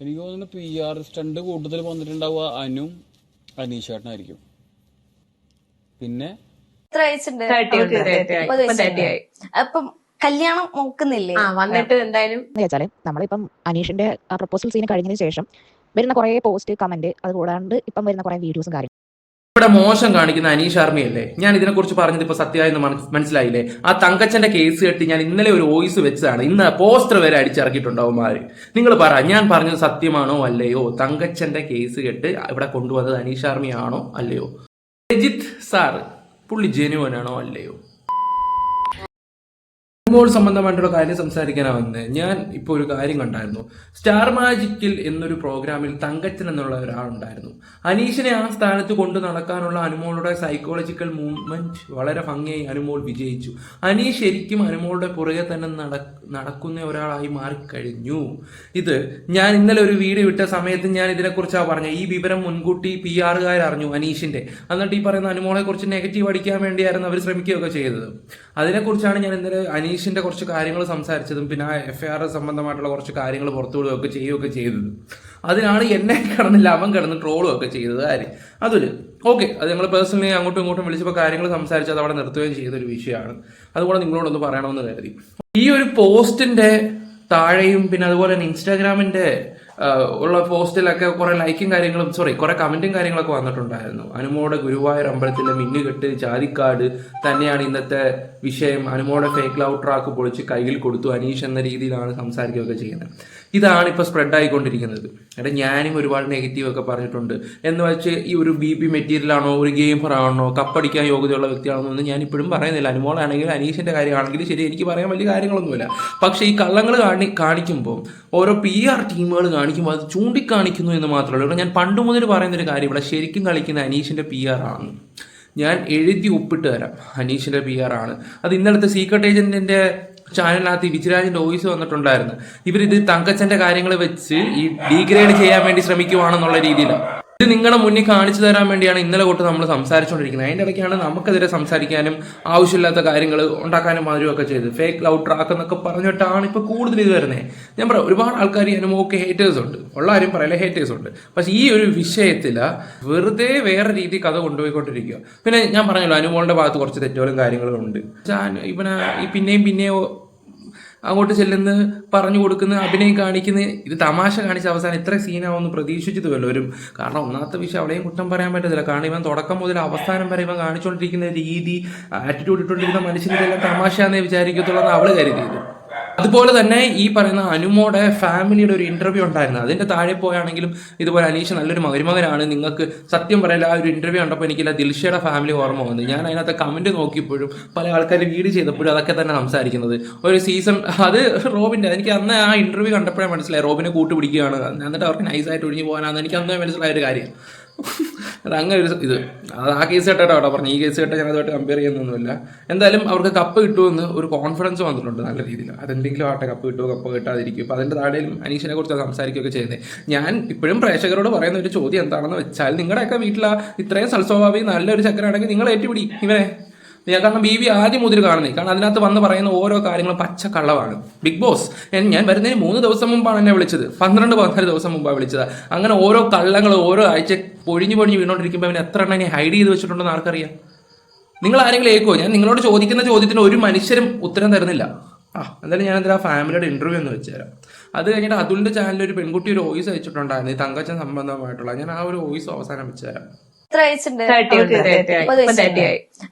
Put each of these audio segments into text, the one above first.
എനിക്ക് തോന്നുന്നു P R stunt കൂടുതൽ വന്നിട്ടുണ്ടാവുക അനും അനീഷേട്ടനായിരിക്കും. പിന്നെ അപ്പം കല്യാണം നോക്കുന്നില്ലേ? വന്നിട്ട് എന്തായാലും വെച്ചാൽ നമ്മളിപ്പം അനീഷിന്റെ പ്രപ്പോസൽ സീൻ കഴിഞ്ഞതിന് ശേഷം വരുന്ന കുറെ പോസ്റ്റ് കമന്റ് അത് കൂടാണ്ട് ഇപ്പം വരുന്ന കുറെ വീഡിയോസും കാര്യങ്ങളും ഇവിടെ മോശം കാണിക്കുന്ന അനീഷ് ശർമ്മയല്ലേ? ഞാൻ ഇതിനെക്കുറിച്ച് പറഞ്ഞത് ഇപ്പൊ സത്യമായെന്ന് മന- മനസ്സിലായില്ലേ? ആ തങ്കച്ചന്റെ കേസ് കെട്ടി ഞാൻ ഇന്നലെ ഒരു വോയിസ് വെച്ചതാണ്. ഇന്ന് പോസ്റ്റർ വരെ അടിച്ചിറക്കിയിട്ടുണ്ടാവുമാര് നിങ്ങൾ പറ ഞാൻ പറഞ്ഞത് സത്യമാണോ അല്ലയോ? തങ്കച്ചന്റെ കേസ് കെട്ട് ഇവിടെ കൊണ്ടുവന്നത് അനീഷ് ശർമ്മയാണോ അല്ലയോ? രജിത് സാർ പുള്ളി ജെനുവൻ ആണോ അല്ലയോ? ഫുട്ബോൾ സംബന്ധമായിട്ടുള്ള കാര്യം സംസാരിക്കാനാ വന്നത് ഞാൻ ഇപ്പോൾ ഒരു കാര്യം കണ്ടായിരുന്നു. സ്റ്റാർ മാജിക്കിൽ എന്നൊരു പ്രോഗ്രാമിൽ തങ്കച്ചൻ എന്നുള്ള ഒരാളുണ്ടായിരുന്നു. അനീഷിനെ ആ സ്ഥാനത്ത് കൊണ്ടു നടക്കാനുള്ള അനുമോളുടെ സൈക്കോളജിക്കൽ മൂവ്മെന്റ് വളരെ ഭംഗിയായി അനുമോൾ വിജയിച്ചു. അനീഷ് ശരിക്കും അനുമോളുടെ പുറകെ തന്നെ നടക്കുന്ന ഒരാളായി മാറിക്കഴിഞ്ഞു. ഇത് ഞാൻ ഇന്നലെ ഒരു വീഡിയോ ഇട്ട സമയത്ത് ഞാൻ ഇതിനെക്കുറിച്ചാണ് പറഞ്ഞത് ഈ വിവരം മുൻകൂട്ടി പി ആറുകാർ അറിഞ്ഞു അനീഷിന്റെ. എന്നിട്ട് ഈ പറയുന്ന അനുമോളെ കുറിച്ച് നെഗറ്റീവ് അടിക്കാൻ വേണ്ടിയായിരുന്നു അവർ ശ്രമിക്കുകയൊക്കെ ചെയ്തത്. അതിനെക്കുറിച്ചാണ് ഞാൻ ഇന്നലെ അനീഷിന്റെ കുറച്ച് കാര്യങ്ങൾ സംസാരിച്ചതും പിന്നെ ആ എഫ് ഐ ആർ സംബന്ധമായിട്ടുള്ള കുറച്ച് കാര്യങ്ങൾ പുറത്തു വിടുകയൊക്കെ ചെയ്യുകയൊക്കെ ചെയ്തത്. അതിനാണ് എന്നെ കിടന്നില്ല അവൻ കിടന്ന് ട്രോളും ഒക്കെ ചെയ്തത്. ആര്? അതൊരു ഓക്കെ. അത് ഞങ്ങൾ പേഴ്സണലി അങ്ങോട്ടും ഇങ്ങോട്ടും വിളിച്ചപ്പോൾ കാര്യങ്ങൾ സംസാരിച്ച് അത് അവിടെ നിർത്തുകയും ചെയ്തൊരു വിഷയമാണ്. അതുകൂടെ നിങ്ങളോടൊന്ന് പറയണമെന്ന് കരുതി. ഈ ഒരു പോസ്റ്റിന്റെ താഴെയും പിന്നെ അതുപോലെ തന്നെ ഇൻസ്റ്റാഗ്രാമിന്റെ ഉള്ള പോസ്റ്റിലൊക്കെ കുറെ ലൈക്കും കാര്യങ്ങളും സോറി കുറെ കമന്റും കാര്യങ്ങളൊക്കെ വന്നിട്ടുണ്ടായിരുന്നു. അനുമോടെ ഗുരുവായൂർ അമ്പലത്തിലെ മിന്നുകെട്ട് ജാതിക്കാട് തന്നെയാണ് ഇന്നത്തെ വിഷയം. അനുമോടെ ഫേക്ക് ലവ് ട്രാക്ക് പൊളിച്ച് കയ്യിൽ കൊടുത്തു. അനീഷ് എന്ന രീതിയിലാണ് സംസാരിക്കുകയൊക്കെ ചെയ്യുന്നത്. ഇതാണ് ഇപ്പോൾ സ്പ്രെഡ് ആയിക്കൊണ്ടിരിക്കുന്നത്. എടാ ഞാനും ഒരുപാട് നെഗറ്റീവ് ഒക്കെ പറഞ്ഞിട്ടുണ്ട്. എന്ന് വെച്ച് ഈ ഒരു ബി പി മെറ്റീരിയൽ ആണോ ഒരു ഗെയിമർ ആണോ കപ്പടിക്കാൻ യോഗ്യതയുള്ള വ്യക്തിയാണോ എന്ന് ഞാൻ ഇപ്പോഴും പറയുന്നില്ല. അനുമോളാണെങ്കിൽ അനീഷിന്റെ കാര്യമാണെങ്കിൽ ശരി എനിക്ക് പറയാൻ വലിയ കാര്യങ്ങളൊന്നുമില്ല. പക്ഷേ ഈ കള്ളങ്ങൾ കാണി കാണിക്കുമ്പോൾ ഓരോ പി ആർ ടീമുകൾ കാണിക്കുമ്പോൾ അത് ചൂണ്ടിക്കാണിക്കുന്നു എന്ന് മാത്രമല്ല ഇവിടെ ഞാൻ പണ്ട് മുതൽ പറയുന്ന ഒരു കാര്യം ഇവിടെ ശരിക്കും കളിക്കുന്ന അനീഷിന്റെ പി ആർ ആണ്. ഞാൻ എഴുതി ഒപ്പിട്ട് തരാം. അനീഷിന്റെ പി ആർ ആണ്. അത് ഇന്നലത്തെ സീക്രട്ട് ഏജന്റിന്റെ ചാനലിനകത്ത് ഈ വിജിരാജിന്റെ വോയിസ് വന്നിട്ടുണ്ടായിരുന്നു. ഇവരിത് തങ്കച്ചന്റെ കാര്യങ്ങൾ വെച്ച് ഈ ഡീഗ്രേഡ് ചെയ്യാൻ വേണ്ടി ശ്രമിക്കുവാണെന്നുള്ള രീതിയിലാണ് ഇത് നിങ്ങളുടെ മുന്നിൽ കാണിച്ചു തരാൻ വേണ്ടിയാണ് ഇന്നലെ തൊട്ട് നമ്മൾ സംസാരിച്ചുകൊണ്ടിരിക്കുന്നത്. അതിന്റെ ഇടയ്ക്കാണ് നമുക്കെതിരെ സംസാരിക്കാനും ആവശ്യമില്ലാത്ത കാര്യങ്ങൾ ഉണ്ടാക്കാനും മാതിരിയും ഒക്കെ ചെയ്ത് ഫേക്ക് ലവ് ട്രാക്ക് എന്നൊക്കെ പറഞ്ഞിട്ടാണ് ഇപ്പോൾ കൂടുതൽ ഇത് വരുന്നത്. ഞാൻ പറയാം ഒരുപാട് ആൾക്കാർ ഈ അനുഭവമൊക്കെ ഹേറ്റേഴ്സ് ഉണ്ട്. ഉള്ള ആരും പറയില്ല ഹേറ്റേഴ്സ് ഉണ്ട്. പക്ഷേ ഈ ഒരു വിഷയത്തിൽ വെറുതെ വേറെ രീതി കഥ കൊണ്ടുപോയിക്കൊണ്ടിരിക്കുക. പിന്നെ ഞാൻ പറഞ്ഞല്ലോ അനുമോളുടെ ഭാഗത്ത് കുറച്ച് തെറ്റുകളും കാര്യങ്ങളും ഉണ്ട്. ഇവനെ പിന്നെയും പിന്നെയും അങ്ങോട്ട് ചെല്ലുന്ന പറഞ്ഞു കൊടുക്കുന്ന അഭിനയം കാണിക്കുന്ന ഇത് തമാശ കാണിച്ച അവസാനം ഇത്ര സീനാവുമെന്ന് പ്രതീക്ഷിച്ചത് വല്ലവരും കാരണം ഒന്നാമത്തെ വിഷയം അവിടെയും കുറ്റം പറയാൻ പറ്റത്തില്ല. കാരണം ഇവൻ തുടക്കം മുതൽ അവസാനം വരെ ഇവൻ കാണിച്ചുകൊണ്ടിരിക്കുന്ന രീതി ആറ്റിറ്റ്യൂഡ് ഇട്ടുകൊണ്ടിരിക്കുന്ന തമാശ തമാശയാന്നേ വിചാരിക്കത്തുള്ളൂ എന്ന് അവൾ കരുതിയത്. അതുപോലെ തന്നെ ഈ പറയുന്ന അനുമോടെ ഫാമിലിയുടെ ഒരു ഇന്റർവ്യൂ ഉണ്ടായിരുന്നു. അതിന്റെ താഴെ പോയാണെങ്കിലും ഇതുപോലെ അനീഷ് നല്ലൊരു മരുമകനാണ്. നിങ്ങൾക്ക് സത്യം പറയല ആ ഒരു ഇന്റർവ്യൂ കണ്ടപ്പോൾ എനിക്കില്ല ദിൽഷയുടെ ഫാമിലി ഓർമ്മ വന്നു. ഞാൻ അതിനകത്ത് കമന്റ് നോക്കിയപ്പോഴും പല ആൾക്കാർ വീട് ചെയ്തപ്പോഴും അതൊക്കെ തന്നെ സംസാരിക്കുന്നത്. ഒരു സീസൺ അത് റോബിന്റെ എനിക്ക് അന്ന് ആ ഇന്റർവ്യൂ കണ്ടപ്പോഴേ മനസ്സിലായി. റോബിനെ കൂട്ടുപിടിക്കുകയാണ്. എന്നിട്ട് അവർക്ക് നൈസായിട്ട് ഒഴിഞ്ഞു പോകാനാണ് എനിക്ക് അന്നേ മനസ്സിലായ ഒരു കാര്യം. അത് അങ്ങനെ ഒരു ഇത്. അത് ആ കേസ് കേട്ടോ അവിടെ പറഞ്ഞു ഈ കേസ് കേട്ടോ ഞാൻ അതുമായിട്ട് കമ്പയർ ചെയ്യുന്നൊന്നുമില്ല എന്തായാലും അവർക്ക് കപ്പ് കിട്ടുമെന്ന് ഒരു കോൺഫിഡൻസ് വന്നിട്ടുണ്ട് നല്ല രീതിയിൽ. അതെന്തെങ്കിലും ആട്ടെ കപ്പ് കിട്ടുമോ കപ്പ് കിട്ടാതിരിക്കും അപ്പോൾ അതിന്റെ താഴെയും അനീഷിനെ കുറിച്ച് സംസാരിക്കുകയൊക്കെ ചെയ്യുന്നത്. ഞാൻ ഇപ്പോഴും പ്രേക്ഷകരോട് പറയുന്ന ഒരു ചോദ്യം എന്താണെന്ന് വെച്ചാൽ നിങ്ങളുടെയൊക്കെ വീട്ടിൽ ഇത്രയും സൽസ്വഭാവി നല്ലൊരു ചക്കരാണെങ്കിൽ നിങ്ങൾ ഏറ്റുപിടി ഇവനെ. ഞാൻ കാരണം ബി ബി ആദ്യം മുതൽ കാണുന്നത്. കാരണം അതിനകത്ത് വന്ന് പറയുന്ന ഓരോ കാര്യങ്ങളും പച്ച കള്ളവാണ്. ബിഗ് ബോസ് ഞാൻ- വരുന്നതിന് മൂന്ന് ദിവസം മുമ്പാണ് എന്നെ വിളിച്ചത്. പന്ത്രണ്ട് പതിനാല് ദിവസം മുമ്പാണ് വിളിച്ചത്. അങ്ങനെ ഓരോ കള്ളങ്ങൾ ഓരോ ആഴ്ച പൊഴിഞ്ഞു പൊഴിഞ്ഞ് വീണോണ്ടിരിക്കുമ്പോൾ അവൻ എത്ര എണ്ണം ഇനി ഹൈഡ് ചെയ്ത് വെച്ചിട്ടുണ്ടെന്ന് ആർക്കറിയാം? നിങ്ങൾ ആരെങ്കിലും ഏക്കോ? ഞാൻ നിങ്ങളോട് ചോദിക്കുന്ന ചോദ്യത്തിന് ഒരു മനുഷ്യരും ഉത്തരം തരുന്നില്ല. ആ എന്തായാലും ഞാൻ എന്തായാലും ആ ഫാമിലിയുടെ ഇന്റർവ്യൂ എന്ന് വെച്ചുതരാം അത് കഴിഞ്ഞിട്ട് അതുലിന്റെ ചാനലിൽ ഒരു പെൺകുട്ടി ഒരു വോയിസ് അയച്ചിട്ടുണ്ടായിരുന്നു. ഈ തങ്കച്ചൻ സംബന്ധമായിട്ടുള്ള. ഞാൻ ആ ഒരു വോയിസ് അവസാനം വെച്ചുതരാം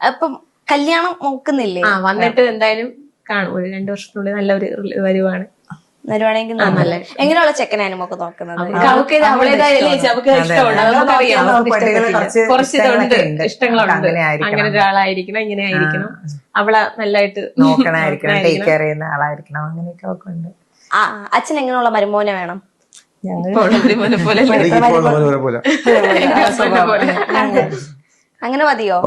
അപ്പം കല്യാണം നോക്കുന്നില്ലേ? ആ വന്നിട്ട് എന്തായാലും കാണും. ഒരു രണ്ടു വർഷത്തിനുള്ളിൽ നല്ലൊരു വരുവാണ്. വരുവാണെങ്കിൽ. എങ്ങനെയുള്ള ചെക്കനായാലും നമുക്ക് നോക്കുന്നത്? അവൾക്ക് ഇത് അവളേതായ രീതി അവൾക്ക് ഇഷ്ടമുണ്ട് അത്. നമുക്കറിയാം അവൾക്ക് പെണ്ണുങ്ങൾ ഇഷ്ടപ്പെട്ടില്ല. കുറച്ച് കുറച്ച് ഇതുണ്ട്. ഇഷ്ടങ്ങളുണ്ട്. അങ്ങനെ ആയിരിക്കണം. അങ്ങനെ ഒരാളായിരിക്കണം ഇങ്ങനെ ആയിരിക്കണം. അവളെ നല്ലതായിട്ട് നോക്കണായിരിക്കണം ടേക്ക് കെയർ ചെയ്യുന്ന ആളായിരിക്കണം. അങ്ങനെയൊക്കെ ഒക്കെ ഉണ്ട്. ആ അച്ഛൻ എങ്ങനെയുള്ള മരുമോനെ വേണം? അങ്ങനെ. മതിയോ.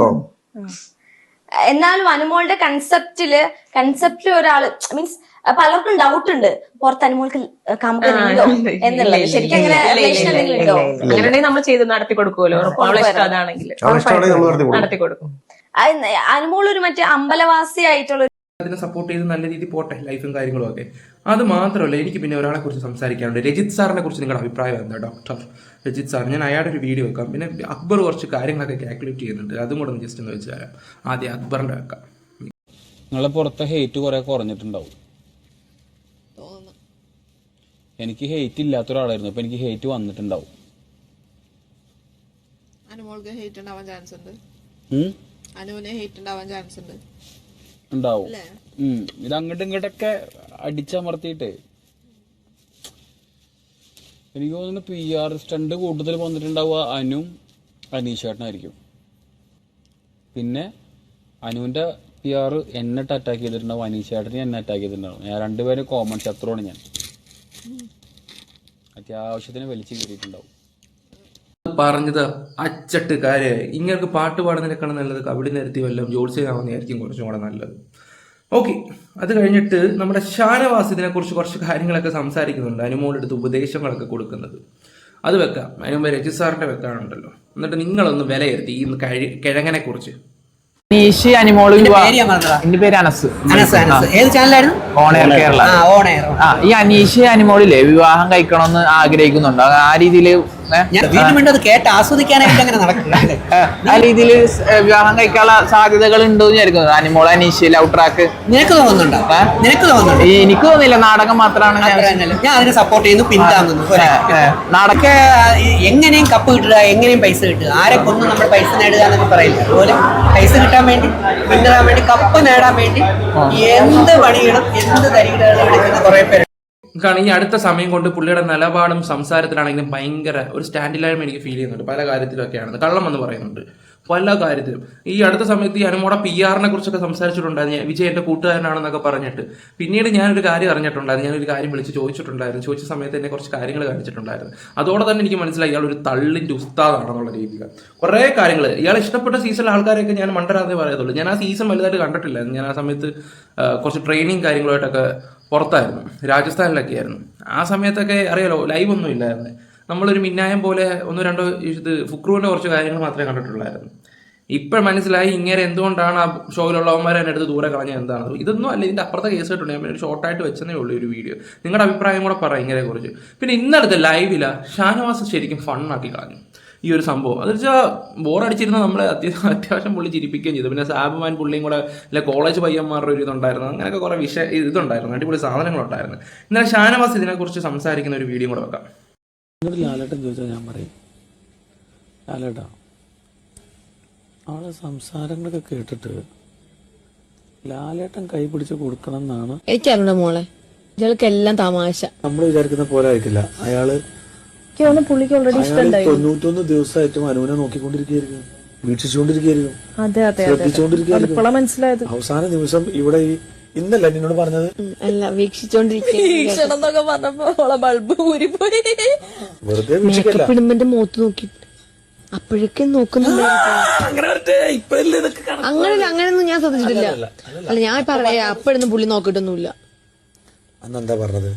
എന്നാലും അനുമോളുടെ കൺസെപ്റ്റിൽ കൺസെപ്റ്റിൽ ഒരാൾ മീൻസ് പലർക്കും ഡൗട്ട് ഉണ്ട്. പുറത്ത് അനുമോൾക്ക് കാമുകനുണ്ടോ എന്നുള്ളത്. ശരിക്കും അങ്ങനെ എന്തെങ്കിലും ഉണ്ടോ? ഇല്ല. നമ്മൾ ചെയ്ത് നടത്തി കൊടുക്കുമല്ലോ. നടത്തി കൊടുക്കും. അനുമോൾ ഒരു മറ്റേ അമ്പലവാസി ആയിട്ടുള്ള അതിനെ സപ്പോർട്ട് ചെയ്ത് നല്ല രീതിയിൽ പോട്ടെ ലൈഫും കാര്യങ്ങളും ഒക്കെ. അത് മാത്രമല്ല എനിക്ക് പിന്നെ ഒരാളെ കുറിച്ച് സംസാരിക്കാനുണ്ട്. രജിത് സാറിനെ കുറിച്ച് നിങ്ങളുടെ അഭിപ്രായം എന്താ ഡോക്ടർ രജിത് സാർ ഞാൻ അയാളുടെ ഒരു വീഡിയോ വെക്കാം. പിന്നെ അക്ബർ കുറച്ച് കാര്യങ്ങളൊക്കെ കാൽക്കുലേറ്റ് ചെയ്യുന്നുണ്ട്. അതും കൂടെ ഒന്ന് ജസ്റ്റ് എന്ന് വെച്ച് തരാം. ആദ്യം അക്ബറിന്റെ വെക്കാം. നിങ്ങളെ പുറത്തെ ഹേറ്റ് കുറെ കുറഞ്ഞിട്ടുണ്ടാവും. എനിക്ക് ഹേറ്റ് ഇല്ലാത്ത ഒരാളായിരുന്നു. ഇപ്പൊ എനിക്ക് ഹേറ്റ് വന്നിട്ടുണ്ടാവും. അനുമോൾക്ക് ഹേറ്റ് ഉണ്ടാവാൻ ചാൻസ് ഉണ്ട്? അനുവിന് ഹേറ്റ് ഉണ്ടാവാൻ ചാൻസ് ഉണ്ട്. ഉണ്ടാവും. ഇത് അങ്ങോട്ടും ഇങ്ങോട്ടൊക്കെ അടിച്ചമർത്തിയിട്ട് എനിക്ക് തോന്നുന്നു പി ആർ സ്റ്റണ്ട് കൂടുതൽ വന്നിട്ടുണ്ടാവുക അനും അനീഷേട്ടനായിരിക്കും. പിന്നെ അനുവിന്റെ പി ആർ എന്നിട്ട് അറ്റാക്ക് ചെയ്തിട്ടുണ്ടാവും അനീഷേട്ടനെ എന്നെ അറ്റാക്ക് ചെയ്തിട്ടുണ്ടാവും. ഞാൻ രണ്ടുപേരും കോമൺ ശത്രുവാണ് ഞാൻ. അത്യാവശ്യത്തിന് വലിച്ചു കയറിയിട്ടുണ്ടാവും പറഞ്ഞത് അച്ചട്ട് കാര്യമായി ഇങ്ങനെ പാട്ട് പാടുന്നതിനേക്കാളും നല്ലത് കബഡി നിരത്തി വല്ലതും ജോത്സ്യനാവുന്നതായിരിക്കും കുറച്ചും കൂടെ നല്ലത്. ഓക്കെ അത് കഴിഞ്ഞിട്ട് നമ്മുടെ ഷാനവാസ് ഇതിനെക്കുറിച്ച് കുറച്ച് കാര്യങ്ങളൊക്കെ സംസാരിക്കുന്നുണ്ട്. അനുമോളെടുത്ത് ഉപദേശങ്ങളൊക്കെ കൊടുക്കുന്നത്. അത് വെക്കാം. അതിന് മുമ്പ് രജിത് സാറിന്റെ വെക്കാനുണ്ടല്ലോ. എന്നിട്ട് നിങ്ങളൊന്ന് വിലയിരുത്തി ഈ കഴി കിഴങ്ങനെ കുറിച്ച് അനീഷ് അനിമോൾ എന്റെ പേര് അനസ്. അനസ് അനസ്. ഏത് ചാനലായിരുന്നു? On air Kerala. ആ ഓൺ എയർ. ആ ഈ അനീഷ് അനിമോളിൽ വിവാഹം കഴിക്കണമെന്ന് ആഗ്രഹിക്കുന്നുണ്ടോ. ആ രീതിയിൽ വീണ്ടും അത് കേട്ട് ആസ്വദിക്കാനായിട്ട് അങ്ങനെ നടക്കില്ല ആ രീതിയിൽ വിവാഹം കഴിക്കാനുള്ള സാധ്യതകൾ ഉണ്ടോ എന്ന് അനിമോൾ അനീഷ് ലവ് ട്രാക്ക് നിനക്ക് തോന്നുന്നുണ്ടോ? നിനക്ക് തോന്നുന്നുണ്ടോ? എനിക്ക് തോന്നില്ല നാടകം മാത്രമാണ് ഞാൻ അതിനെ സപ്പോർട്ട് ചെയ്യുന്നു പിന്താങ്ങുന്നു. പോരെ. നാടക എങ്ങനെയും കപ്പ് കിട്ടുക എങ്ങനെയും പൈസ കിട്ടുക. ആരെ കൊന്നും നമ്മൾ പൈസ നേടുക എന്നൊക്കെ പറയില്ല. അതുപോലെ പൈസ കിട്ടാൻ വേണ്ടി പിന്തുടരാൻ വേണ്ടി കപ്പ് നേടാൻ വേണ്ടി എന്ത് പണിയിടും എന്ത് തരികിടകളും എടുക്കുന്ന കുറെ പേര് കാരണം ഈ അടുത്ത സമയം കൊണ്ട് പുള്ളിയുടെ നിലപാടും സംസാരത്തിലാണെങ്കിലും ഭയങ്കര ഒരു സ്റ്റാൻഡിലായ്മ എനിക്ക് ഫീൽ ചെയ്യുന്നുണ്ട്. പല കാര്യത്തിലൊക്കെയാണ് കള്ളം എന്ന് പറയുന്നുണ്ട്. പല കാര്യത്തിലും. ഈ അടുത്ത സമയത്ത് ഈ അനുമോടെ പി ആറിനെ കുറിച്ചൊക്കെ സംസാരിച്ചിട്ടുണ്ടായിരുന്നു. വിജയ് എന്റെ കൂട്ടുകാരനാണെന്നൊക്കെ പറഞ്ഞിട്ട്. പിന്നീട് ഞാനൊരു കാര്യം അറിഞ്ഞിട്ടുണ്ടായിരുന്നു. ഞാനൊരു കാര്യം വിളിച്ച് ചോദിച്ചിട്ടുണ്ടായിരുന്നു. ചോദിച്ച സമയത്ത് എന്നെ കുറച്ച് കാര്യങ്ങൾ കാണിച്ചിട്ടുണ്ടായിരുന്നു. അതോടെ തന്നെ എനിക്ക് മനസ്സിലായി ഇയാൾ ഒരു തള്ളിന്റെ ഉസ്താദാണെന്നുള്ള രീതിയിൽ. കുറേ കാര്യങ്ങൾ. ഇയാൾ ഇഷ്ടപ്പെട്ട സീസണിലെ ആൾക്കാരെയൊക്കെ ഞാൻ മണ്ടരാതെ പറയത്തുള്ളൂ. ഞാൻ ആ സീസൺ വലുതായിട്ട് കണ്ടിട്ടില്ല ഞാൻ ആ സമയത്ത് കുറച്ച് ട്രെയിനിങ് കാര്യങ്ങളുമായിട്ടൊക്കെ പുറത്തായിരുന്നു. രാജസ്ഥാനിലൊക്കെ ആയിരുന്നു ആ സമയത്തൊക്കെ അറിയാലോ ലൈവ് ഒന്നും ഇല്ലായിരുന്നു. നമ്മളൊരു മിന്നായം പോലെ ഒന്നോ രണ്ടോ ഇത് ഫുക്രുവിന്റെ കുറച്ച് കാര്യങ്ങൾ മാത്രമേ കണ്ടിട്ടുള്ളായിരുന്നു. ഇപ്പം മനസ്സിലായി ഇങ്ങനെ എന്തുകൊണ്ടാണ് ആ ഷോയിലുള്ളവന്മാരെ എന്നെ അടുത്ത് ദൂരെ കളഞ്ഞത് എന്താണ്? ഇതൊന്നും അല്ല ഇതിന്റെ അപ്പുറത്തെ കേസ് കേട്ടുണ്ട് ഞാൻ ഷോർട്ടായിട്ട് വെച്ചതേ ഉള്ളൂ ഒരു വീഡിയോ നിങ്ങളുടെ അഭിപ്രായം കൂടെ പറയാം ഇങ്ങനെ കുറിച്ച്. പിന്നെ ഇന്നടുത്ത് ലൈവില ഷാനവാസ് ശരിക്കും ഫണ്ണാക്കി കളഞ്ഞു. ഈ ഒരു സംഭവം. അത് വെച്ചാൽ ബോറടിച്ചിരുന്ന നമ്മളെ അത്യാവശ്യം അത്യാവശ്യം പുള്ളി ചിരിപ്പിക്കുകയും ചെയ്തു. പിന്നെ സാബുമാൻ പുള്ളിയും കൂടെ അല്ലെ കോളേജ് പയ്യന്മാരുടെ ഒരു ഇതുണ്ടായിരുന്നു. അങ്ങനെയൊക്കെ കുറേ വിഷയ ഇതുണ്ടായിരുന്നു. അടിപൊളി സാധനങ്ങളുണ്ടായിരുന്നു. ഇന്നലെ ഷാനവാസ് ഇതിനെക്കുറിച്ച് സംസാരിക്കുന്ന ഒരു വീഡിയോ കൂടെ വെക്കാം. എന്നോട് ലാലേട്ടൻ ചോദിച്ചാൽ ഞാൻ പറയും. ലാലേട്ടാ അവളെ സംസാരങ്ങളൊക്കെ കേട്ടിട്ട് ലാലേട്ടൻ കൈ പിടിച്ച് കൊടുക്കണം എന്നാണ്. എനിക്കറിയണ മോളെ ഇയാൾക്ക് എല്ലാം തമാശ. നമ്മൾ വിചാരിക്കുന്ന പോലെ ആയിട്ടില്ല അയാൾ പുള്ളിക്ക് ഓൾറെഡി അയാൾ തൊണ്ണൂറ്റൊന്ന് ദിവസമായിട്ടും അനുവിനെ നോക്കിക്കൊണ്ടിരിക്കുകയായിരിക്കും. വീക്ഷിച്ചുകൊണ്ടിരിക്കുകയായിരിക്കും. അതെ അതെ ശ്രദ്ധിച്ചുകൊണ്ടിരിക്കുകയായിരിക്കും. മനസ്സിലായത്. അവസാന നിമിഷം ഇവിടെ ഈ ഇന്നല്ല എന്നോട് പറഞ്ഞത്? അല്ല വീക്ഷിച്ചോണ്ടിരിക്കുക. എന്നൊക്കെ പറഞ്ഞപ്പോ ബൾബ് ഊരിപ്പോയി. വെറുതെ വീക്ഷിക്കല്ല. ഇടുമ്പന്റെ മുഖത്ത് നോക്കി. അപ്പോഴേക്കും നോക്കുന്നുണ്ടായിരുന്നു അങ്ങനെ അങ്ങനെയൊന്നും ഞാൻ ശ്രദ്ധിച്ചിട്ടില്ല. അല്ല ഞാൻ പറയാ അപ്പോഴൊന്നും പുള്ളി നോക്കിയിട്ടൊന്നുമില്ല അന്നെന്താ പറഞ്ഞത്?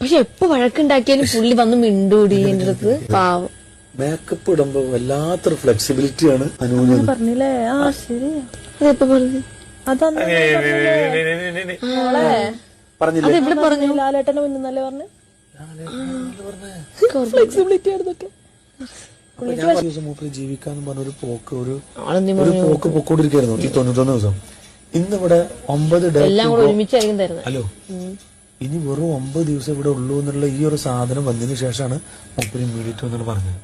പക്ഷെ എപ്പോ വഴക്കുണ്ടാക്കിയാലും പുള്ളി വന്ന് മിണ്ടൂടി എന്റെ അടുത്ത്. പാവം. മേക്കപ്പ് ഇടുമ്പോ വല്ലാത്തൊരു ഫ്ലെക്സിബിലിറ്റിയാണ് അനുവിന് പറഞ്ഞില്ലേ? ആ ശരി അതെപ്പോ പറഞ്ഞു? പറഞ്ഞില്ലേ? അതെവിടെ പറഞ്ഞു? ലാലേട്ടനെ മുന്നല്ലേ പറഞ്ഞു? ഫ്ലെക്സിബിലിറ്റി ആയിരുന്നൊക്കെ. ജീവിക്കാന്ന് പറഞ്ഞ ഒരു പോക്ക് ഒരു ഒരു പോക്ക് പൊക്കോണ്ടിരിക്കായിരുന്നു ഈ തൊണ്ണൂറ്റൊന്ന് ദിവസം. ഇന്നിവിടെ ഒമ്പത് ഡേ എല്ലാം കൂടെ ഒരുമിച്ചായിരിക്കും തരുന്നത്. ഹലോ? ഇനി വെറും ഒമ്പത് ദിവസം ഇവിടെ ഉള്ളൂ എന്നുള്ള ഈ ഒരു സാധനം വന്നതിന് ശേഷമാണ് മൂപ്പര് ഇമ്മീഡിയറ്റ് വന്നിട്ട് പറഞ്ഞത്.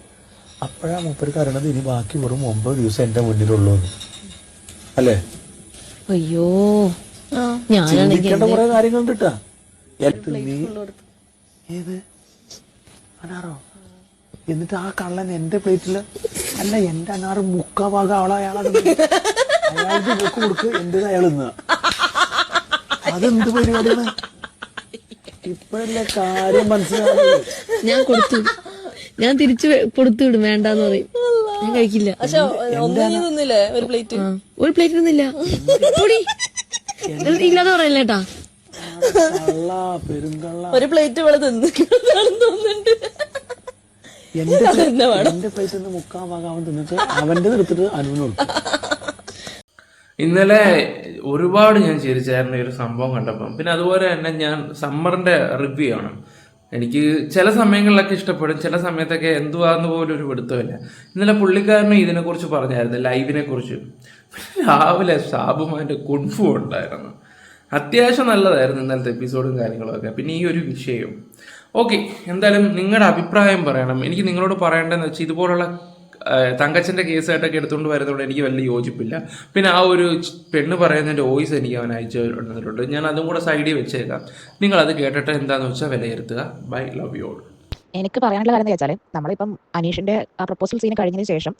അപ്പോഴാ മൂപ്പര് അറിയണത് ഇനി ബാക്കി വെറും ഒമ്പത് ദിവസം എന്റെ മുന്നിലുള്ളൂ എന്ന്. അല്ലേ? അയ്യോ. ഞാനാണെങ്കിൽ ചിന്തിക്കേണ്ട കുറെ കാര്യങ്ങളുണ്ട് കേട്ടാ നീ ഏത്? അനാറോ? എന്നിട്ട് ആ കള്ളൻ എന്റെ പ്ലേറ്റിൽ അല്ല എന്റെ അനാറ് മുക്കാ ഭാഗം അവളെ അയാൾക്ക് ബുക്ക് കൊടുക്ക് എന്റെ അയാൾ ഇന്ന് അതെന്ത് പരിപാടിയാണ്? ഇപ്പഴല്ലേ കാര്യം മനസ്സിലാവുന്നത്? ഞാൻ കൊടുത്തു. ഞാൻ തിരിച്ചു കൊടുത്തു വിടും വേണ്ടെന്ന് പറയും. ഞാൻ കഴിക്കില്ല തിന്നില്ലേ? ഒരു പ്ലേറ്റ് ഒരു പ്ലേറ്റ് തിന്നില്ല. ഇല്ലാതെ പറയല്ലേ കേട്ടാ ഒരു പ്ലേറ്റ് ഇവിടെ തിന്നു. തോന്നുന്നുണ്ട് എന്റെ ഭാഗം തിന്നിട്ട് അവന്റെ എടുത്തിട്ട് ഇന്നലെ ഒരുപാട് ഞാൻ ചിരിച്ചായിരുന്നു ഈ ഒരു സംഭവം കണ്ടപ്പം. പിന്നെ അതുപോലെ തന്നെ ഞാൻ സമ്മറിന്റെ റിവ്യൂ ആണ്. എനിക്ക് ചില സമയങ്ങളിലൊക്കെ ഇഷ്ടപ്പെടും. ചില സമയത്തൊക്കെ എന്തുവാന്ന് പോലും ഒരു പിടുത്തമില്ല. ഇന്നലെ പുള്ളിക്കാരനും ഇതിനെക്കുറിച്ച് പറഞ്ഞായിരുന്നു ലൈവിനെ കുറിച്ച് രാവിലെ ഷാബുമാന്റെ കുൺഫു ഉണ്ടായിരുന്നു. അത്യാവശ്യം നല്ലതായിരുന്നു ഇന്നലത്തെ എപ്പിസോഡും കാര്യങ്ങളൊക്കെ. പിന്നെ ഈ ഒരു വിഷയവും ഓക്കെ എന്തായാലും നിങ്ങളുടെ അഭിപ്രായം പറയണം. എനിക്ക് നിങ്ങളോട് പറയേണ്ടതെന്ന് വെച്ചാൽ ഇതുപോലുള്ള ആ, തങ്കച്ചന്റെ കേസായിട്ടൊക്കെ എടുത്തുകൊണ്ട് വരുന്നതുകൊണ്ട് എനിക്ക് വലിയ യോജിപ്പില്ല. പിന്നെ ആ ഒരു പെണ്ണ് പറയുന്നതിന്റെ വോയിസ് എനിക്ക് അവൻ അയച്ചു ഞാൻ അതും കൂടെ സൈഡിൽ വെച്ചേക്കാം. നിങ്ങൾ അത് കേട്ടിട്ട് എന്താന്ന് വെച്ചാൽ വിലയിരുത്തുക. ബൈ ലവ് യു ഓൾ എനിക്ക് പറയാനുള്ള കാര്യം എന്ന് വെച്ചാൽ നമ്മളിപ്പം അനീഷിന്റെ ആ പ്രപ്പോസൽ സീൻ കഴിഞ്ഞതിന് ശേഷം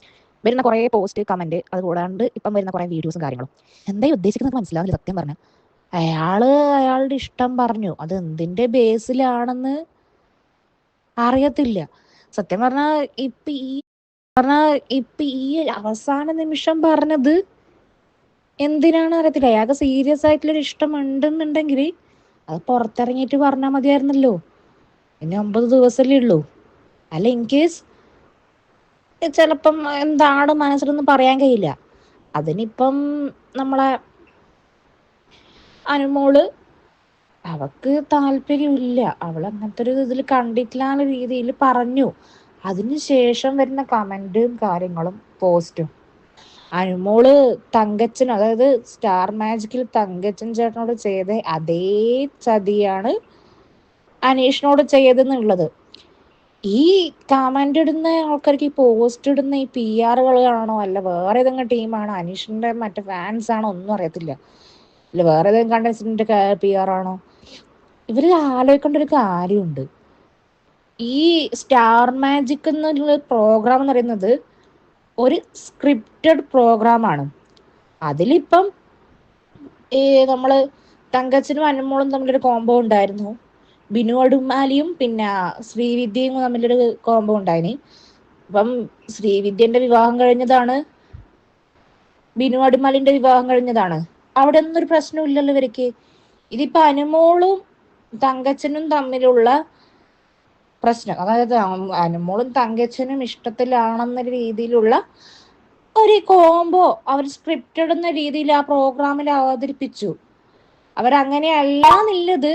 വരുന്ന കുറേ പോസ്റ്റ് കമന്റ് അത് കൂടാണ്ട് ഇപ്പം വരുന്ന കുറേ വീഡിയോസും കാര്യങ്ങളും. എന്തായി ഉദ്ദേശിക്കുന്നത് മനസ്സിലാവില്ല സത്യം പറഞ്ഞു. അയാൾ അയാളുടെ ഇഷ്ടം പറഞ്ഞു. അത് എന്തിന്റെ ബേസിലാണെന്ന് അറിയത്തില്ല. സത്യം പറഞ്ഞാൽ ഇപ്പൊ ഈ പറഞ്ഞാ ഇപ്പൊ ഈ അവസാന നിമിഷം പറഞ്ഞത് എന്തിനാണ് അറിയത്തില്ല. അയാൾക്ക് സീരിയസ് ആയിട്ടുള്ളൊരു ഇഷ്ടം ഉണ്ടെന്നുണ്ടെങ്കിൽ അത് പുറത്തിറങ്ങിയിട്ട് പറഞ്ഞാൽ മതിയായിരുന്നല്ലോ. ഇനി ഒമ്പത് ദിവസമല്ലേ ഉള്ളൂ. അല്ല ഇൻ കേസ് ചിലപ്പം എന്താണ് മനസ്സിലൊന്നും പറയാൻ കഴിയില്ല. അതിനിപ്പം നമ്മളെ അനുമോൾ അവക്ക് താല്പര്യമില്ല. അവൾ അങ്ങനത്തെ ഒരു ഇതിൽ കണ്ടിട്ടില്ല എന്ന രീതിയിൽ പറഞ്ഞു. അതിനുശേഷം വരുന്ന കമന്റും കാര്യങ്ങളും പോസ്റ്റും. അനുമോൾ തങ്കച്ചൻ അതായത് സ്റ്റാർ മാജിക്കിൽ തങ്കച്ചൻ ചേട്ടനോട് ചെയ്ത അതേ ചതിയാണ് അനീഷിനോട് ചെയ്തെന്നുള്ളത് ഈ കമന്റ് ഇടുന്ന ആൾക്കാർക്ക് ഈ പോസ്റ്റ് ഇടുന്ന ഈ പി ആറുകളാണോ അല്ല വേറെ ഏതെങ്കിലും ടീമാണോ? അനീഷിന്റെ മറ്റേ ഫാൻസ് ആണോ ഒന്നും അറിയത്തില്ല. അല്ല വേറെ ഏതെങ്കിലും കണ്ടസ്റ്റന്റിന്റെ പി ആർ ആണോ? ഇവർ ആലോചിക്കേണ്ട ഒരു കാര്യമുണ്ട്. ഈ സ്റ്റാർ മാജിക് എന്നുള്ള പ്രോഗ്രാം എന്ന് പറയുന്നത് ഒരു സ്ക്രിപ്റ്റഡ് പ്രോഗ്രാമാണ് അതിലിപ്പം ഈ നമ്മൾ തങ്കച്ചനും അനുമോളും തമ്മിലൊരു കോംബോ ഉണ്ടായിരുന്നു. ബിനു അടുമാലിയും പിന്നെ ശ്രീവിദ്യയും തമ്മിലൊരു കോംബോ ഉണ്ടായിന്. അപ്പം ശ്രീവിദ്യന്റെ വിവാഹം കഴിഞ്ഞതാണ് ബിനു അടിമാലിന്റെ വിവാഹം കഴിഞ്ഞതാണ്. അവിടെ ഒന്നും ഒരു പ്രശ്നമില്ലല്ലോ ഇവർക്ക്. ഇതിപ്പോ അനുമോളും തങ്കച്ചനും തമ്മിലുള്ള പ്രശ്നം. അതായത് അനുമോളും തങ്കച്ചനും ഇഷ്ടത്തിലാണെന്ന രീതിയിലുള്ള ഒരു കോംബോ അവർ സ്ക്രിപ്റ്റ് ഇടുന്ന രീതിയിൽ ആ പ്രോഗ്രാമിൽ അവതരിപ്പിച്ചു. അവരങ്ങനെയല്ല എന്നുള്ളത്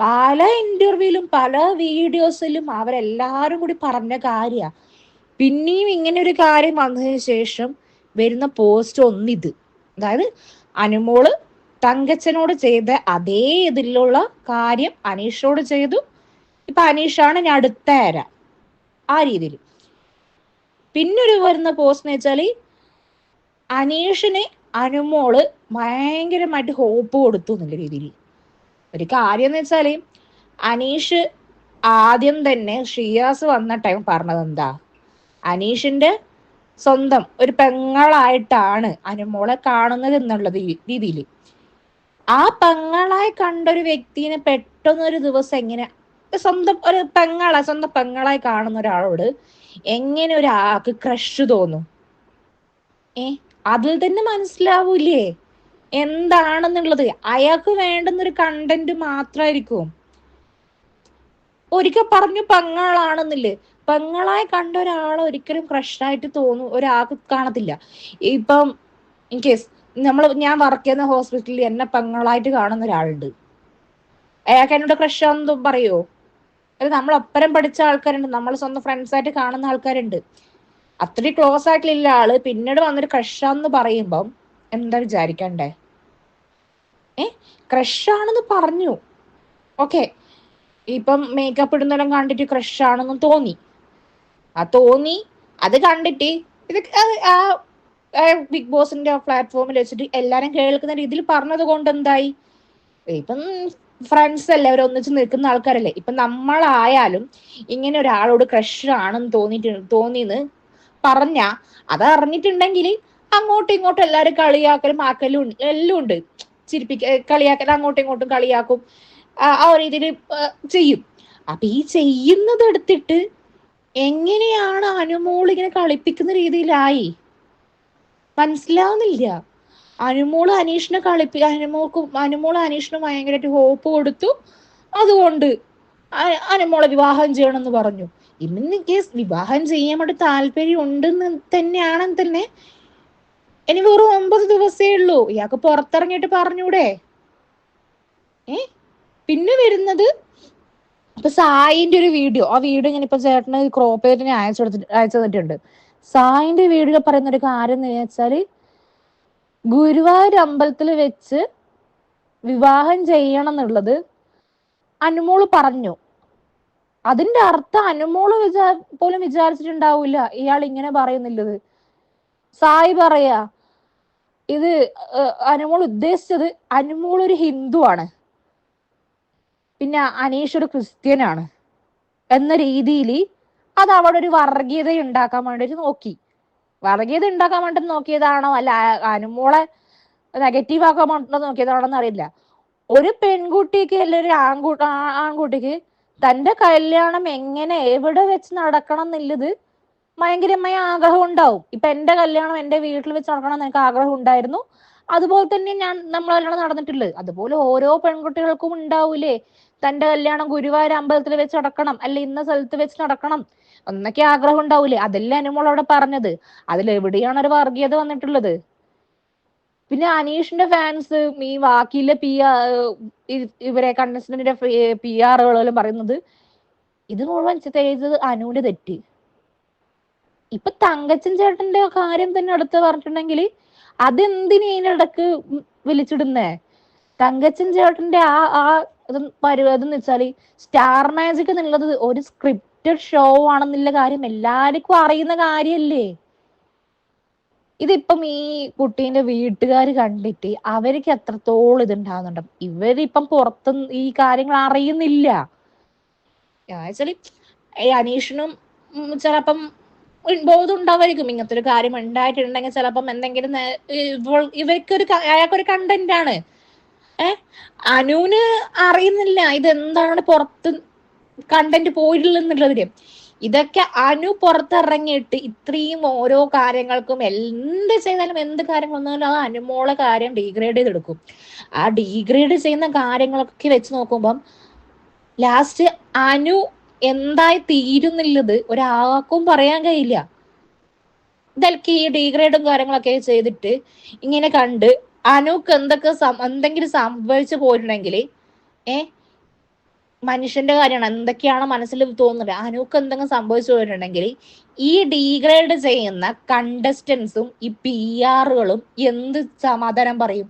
പല ഇന്റർവ്യൂലും പല വീഡിയോസിലും അവരെല്ലാരും കൂടി പറഞ്ഞ കാര്യ. പിന്നെയും ഇങ്ങനെ ഒരു കാര്യം വന്നതിന് ശേഷം വരുന്ന പോസ്റ്റ് ഒന്നിത്. അതായത് അനുമോൾ തങ്കച്ചനോട് ചെയ്ത അതേ ഇതിലുള്ള കാര്യം അനീഷോട് ചെയ്തു. ഇപ്പൊ അനീഷാണ് ഞാൻ അടുത്ത തരാം ആ രീതിയിൽ പിന്നൊരു വരുന്ന പോസ്റ്റ് എന്ന് വെച്ചാൽ അനീഷിന് അനുമോൾ ഭയങ്കരമായിട്ട് ഹോപ്പ് കൊടുത്തു എന്നുള്ള രീതിയിൽ ഒരു കാര്യം എന്ന് വെച്ചാൽ അനീഷ് ആദ്യം തന്നെ ഷിയാസ് വന്ന ടൈം പറഞ്ഞത് എന്താ? അനീഷിന്റെ സ്വന്തം ഒരു പെങ്ങളായിട്ടാണ് അനുമോളെ കാണുന്നത് എന്നുള്ള രീതിയിൽ ആ പെങ്ങളായി കണ്ട ഒരു വ്യക്തിനെ പെട്ടെന്നൊരു ദിവസം എങ്ങനെ സ്വന്തം ഒരു പെങ്ങളെ സ്വന്തം പെങ്ങളായി കാണുന്ന ഒരാളോട് എങ്ങനെ ഒരാൾക്ക് ക്രഷ് തോന്നും? ഏ? അതിൽ തന്നെ മനസ്സിലാവൂലേ? എന്താണെന്നുള്ളത്? അയാൾക്ക് വേണ്ടുന്ന ഒരു കണ്ടന്റ് മാത്രമായിരിക്കും ഒരിക്കൽ പറഞ്ഞു പെങ്ങളാണെന്നില്ലേ? പെങ്ങളായി കണ്ട ഒരാളെ ഒരിക്കലും ക്രഷായിട്ട് തോന്നും ഒരാൾക്ക് കാണത്തില്ല. ഇപ്പം ഇൻ കേസ് നമ്മൾ ഞാൻ വർക്ക് ചെയ്യുന്ന ഹോസ്പിറ്റലിൽ എന്നെ പെങ്ങളായിട്ട് കാണുന്ന ഒരാളുണ്ട്. അയാൾക്ക് എന്നോട് ക്രഷാന്ന് പറയോ? അത് നമ്മൾ ഒപ്പരം പഠിച്ച ആൾക്കാരുണ്ട്. നമ്മൾ സ്വന്തം ഫ്രണ്ട്സ് ആയിട്ട് കാണുന്ന ആൾക്കാരുണ്ട്. അത്രയും ക്ലോസ് ആയിട്ടുള്ള ആൾ. പിന്നീട് വന്നൊരു ക്രഷാന്ന് പറയുമ്പം എന്താ വിചാരിക്കണ്ടേ? ഏ? ക്രഷാണെന്ന് പറഞ്ഞു. ഓക്കെ ഇപ്പം മേക്കപ്പ് ഇടുന്നെല്ലാം കണ്ടിട്ട് ക്രഷാണെന്ന് തോന്നി. ആ തോന്നി. അത് കണ്ടിട്ട് ഇത് ആ ബിഗ് ബോസിന്റെ പ്ലാറ്റ്ഫോമിൽ വെച്ചിട്ട് എല്ലാരും കേൾക്കുന്ന രീതിയിൽ പറഞ്ഞത് കൊണ്ട് എന്തായി? ഇപ്പം ഫ്രണ്ട്സ് അല്ലേ അവർ ഒന്നിച്ച് നിൽക്കുന്ന ആൾക്കാരല്ലേ? ഇപ്പൊ നമ്മളായാലും ഇങ്ങനെ ഒരാളോട് ക്രഷ് ആണെന്ന് തോന്നിട്ട് തോന്നിന്ന് പറഞ്ഞ അത് അറിഞ്ഞിട്ടുണ്ടെങ്കിൽ അങ്ങോട്ടും ഇങ്ങോട്ടും എല്ലാരും കളിയാക്കലും ആക്കലും എല്ലാം ഉണ്ട്. ചിരിപ്പിക്ക കളിയാക്കൽ അങ്ങോട്ടും ഇങ്ങോട്ടും കളിയാക്കും. ആ ഒരു രീതിയിൽ ചെയ്യും. അപ്പൊ ഈ ചെയ്യുന്നത് എടുത്തിട്ട് എങ്ങനെയാണ് അനുമോൾ ഇങ്ങനെ കളിപ്പിക്കുന്ന രീതിയിലായി? മനസ്സിലാവുന്നില്ല. അനുമോൾ അനീഷിനെ കളിപ്പി അനുമോക്ക് അനുമോൾ അനീഷിന് ഭയങ്കരമായിട്ട് ഹോപ്പ് കൊടുത്തു. അതുകൊണ്ട് അനുമോളെ വിവാഹം ചെയ്യണമെന്ന് പറഞ്ഞു. ഇന്ന് കേസ് വിവാഹം ചെയ്യാൻ വേണ്ടി താല്പര്യം ഉണ്ടെന്ന് തന്നെയാണെന്ന് തന്നെ. ഇനി വെറും ഒമ്പത് ദിവസേ ഉള്ളൂ. ഇയാൾക്ക് പുറത്തിറങ്ങിയിട്ട് പറഞ്ഞൂടെ? ഏ? പിന്നെ വരുന്നത് ഇപ്പൊ സായിന്റെ ഒരു വീഡിയോ. ആ വീഡിയോ ഞാൻ ഇപ്പൊ ചേട്ടന് ക്രോപ്പ് അയച്ചു കൊടുത്തിട്ട് അയച്ചു തന്നിട്ടുണ്ട്. സായിന്റെ വീഡിയോ പറയുന്ന ഒരു കാര്യം എന്ന് വെച്ചാൽ ഗുരുവായൂർ അമ്പലത്തിൽ വെച്ച് വിവാഹം ചെയ്യണം എന്നുള്ളത് അനുമോൾ പറഞ്ഞു. അതിന്റെ അർത്ഥം അനുമോൾ വിചാ പോലും വിചാരിച്ചിട്ടുണ്ടാവില്ല ഇയാൾ ഇങ്ങനെ പറയുന്നില്ലത് സായി പറയാ ഇത് അനുമോൾ ഉദ്ദേശിച്ചത് അനുമോൾ ഒരു ഹിന്ദു ആണ്. പിന്നെ അനീഷ് ഒരു ക്രിസ്ത്യനാണ്. എന്ന രീതിയിൽ അത് അവിടെ ഒരു വർഗീയത ഉണ്ടാക്കാൻ വേണ്ടിയിട്ട് നോക്കി. വർഗീയത ഉണ്ടാക്കാൻ വേണ്ടി നോക്കിയതാണോ? അല്ല അനുമോളെ നെഗറ്റീവ് ആക്കാൻ വേണ്ടി നോക്കിയതാണോ എന്ന് അറിയില്ല. ഒരു പെൺകുട്ടിക്ക് അല്ലെ ഒരു ആൺകു ആൺകുട്ടിക്ക് തന്റെ കല്യാണം എങ്ങനെ എവിടെ വെച്ച് നടക്കണം എന്നുള്ളത് ഭയങ്കരമായ ആഗ്രഹം ഉണ്ടാവും. ഇപ്പൊ എന്റെ കല്യാണം എന്റെ വീട്ടിൽ വെച്ച് നടക്കണം എന്ന് എനിക്ക് ആഗ്രഹം ഉണ്ടായിരുന്നു. അതുപോലെ തന്നെ ഞാൻ നമ്മൾ നടന്നിട്ടുള്ളത്. അതുപോലെ ഓരോ പെൺകുട്ടികൾക്കും ഉണ്ടാവൂലേ? തന്റെ കല്യാണം ഗുരുവായൂർ അമ്പലത്തിൽ വെച്ച് നടക്കണം അല്ലെ ഇന്ന സ്ഥലത്ത് വെച്ച് നടക്കണം എന്നൊക്കെ ആഗ്രഹം ഉണ്ടാവൂലേ? അതല്ലേ അനുമോൾ അവിടെ പറഞ്ഞത്. അതിൽ എവിടെയാണ് ഒരു വർഗീയത വന്നിട്ടുള്ളത്? പിന്നെ അനീഷിന്റെ ഫാൻസ് ഈ വാക്കിയിലെ പി ആർ ഇവരെ കണ്ടസ്റ്റന്റിന്റെ പി ആറുകളും പറയുന്നത് ഇത് മുഴുവൻ ചെയ്തത് അനുവിന്റെ തെറ്റ്. ഇപ്പൊ തങ്കച്ചൻ ചേട്ടന്റെ കാര്യം തന്നെ അടുത്ത് പറഞ്ഞിട്ടുണ്ടെങ്കിൽ അതെന്തിനു വിളിച്ചിടുന്നേ? തങ്കച്ചൻ ചേട്ടന്റെ ആ ആ പരിപാടി എന്ന് വെച്ചാൽ സ്റ്റാർ മാജിക് എന്നുള്ളത് ഒരു സ്ക്രിപ്റ്റഡ് ഷോ ആണെന്നുള്ള കാര്യം എല്ലാവർക്കും അറിയുന്ന കാര്യല്ലേ? ഇതിപ്പം ഈ കുട്ടീന്റെ വീട്ടുകാർ കണ്ടിട്ട് അവർക്ക് എത്രത്തോളം ഇതുണ്ടാകുന്നുണ്ട് ഇവരിപ്പം പുറത്ത് ഈ കാര്യങ്ങൾ അറിയുന്നില്ല. അനീഷിനും ചിലപ്പം ബോധം ഉണ്ടാവായിരിക്കും ഇങ്ങനത്തെ ഒരു കാര്യം ഉണ്ടായിട്ടുണ്ടെങ്കിൽ ചിലപ്പം എന്തെങ്കിലും ഇവർക്കൊരു അയാൾക്കൊരു കണ്ടന്റ് ആണ്. ഏ? അനുവിന് അറിയുന്നില്ല ഇതെന്താണ് പുറത്ത് കണ്ടന്റ് പോയിട്ടുള്ളതെന്നുള്ളതിന് ഇതൊക്കെ അനു പുറത്തിറങ്ങിയിട്ട് ഇത്രയും ഓരോ കാര്യങ്ങൾക്കും എന്ത് ചെയ്താലും എന്ത് കാര്യങ്ങൾ വന്നാലും അത് അനുമോളെ കാര്യം ഡീഗ്രേഡ് ചെയ്തെടുക്കും. ആ ഡീഗ്രേഡ് ചെയ്യുന്ന കാര്യങ്ങളൊക്കെ വെച്ച് നോക്കുമ്പം ലാസ്റ്റ് അനു എന്തായി തീരുന്നില്ലത് ഒരാൾക്കും പറയാൻ കഴിയില്ല. ഇതൊക്കെ ഈ ഡീഗ്രേഡും കാര്യങ്ങളൊക്കെ ചെയ്തിട്ട് ഇങ്ങനെ കണ്ട് അനുക്ക് എന്തൊക്കെ എന്തെങ്കിലും സംഭവിച്ചു പോയിട്ടുണ്ടെങ്കിൽ ഏ മനുഷ്യന്റെ കാര്യമാണ്. എന്തൊക്കെയാണ് മനസ്സിൽ തോന്നുന്നത്. അനുക്ക് എന്തെങ്കിലും സംഭവിച്ചു പോയിട്ടുണ്ടെങ്കിൽ ഈ ഡീഗ്രേഡ് ചെയ്യുന്ന കണ്ടസ്റ്റൻസും ഈ പി ആറുകളും എന്ത് സമാധാനം പറയും?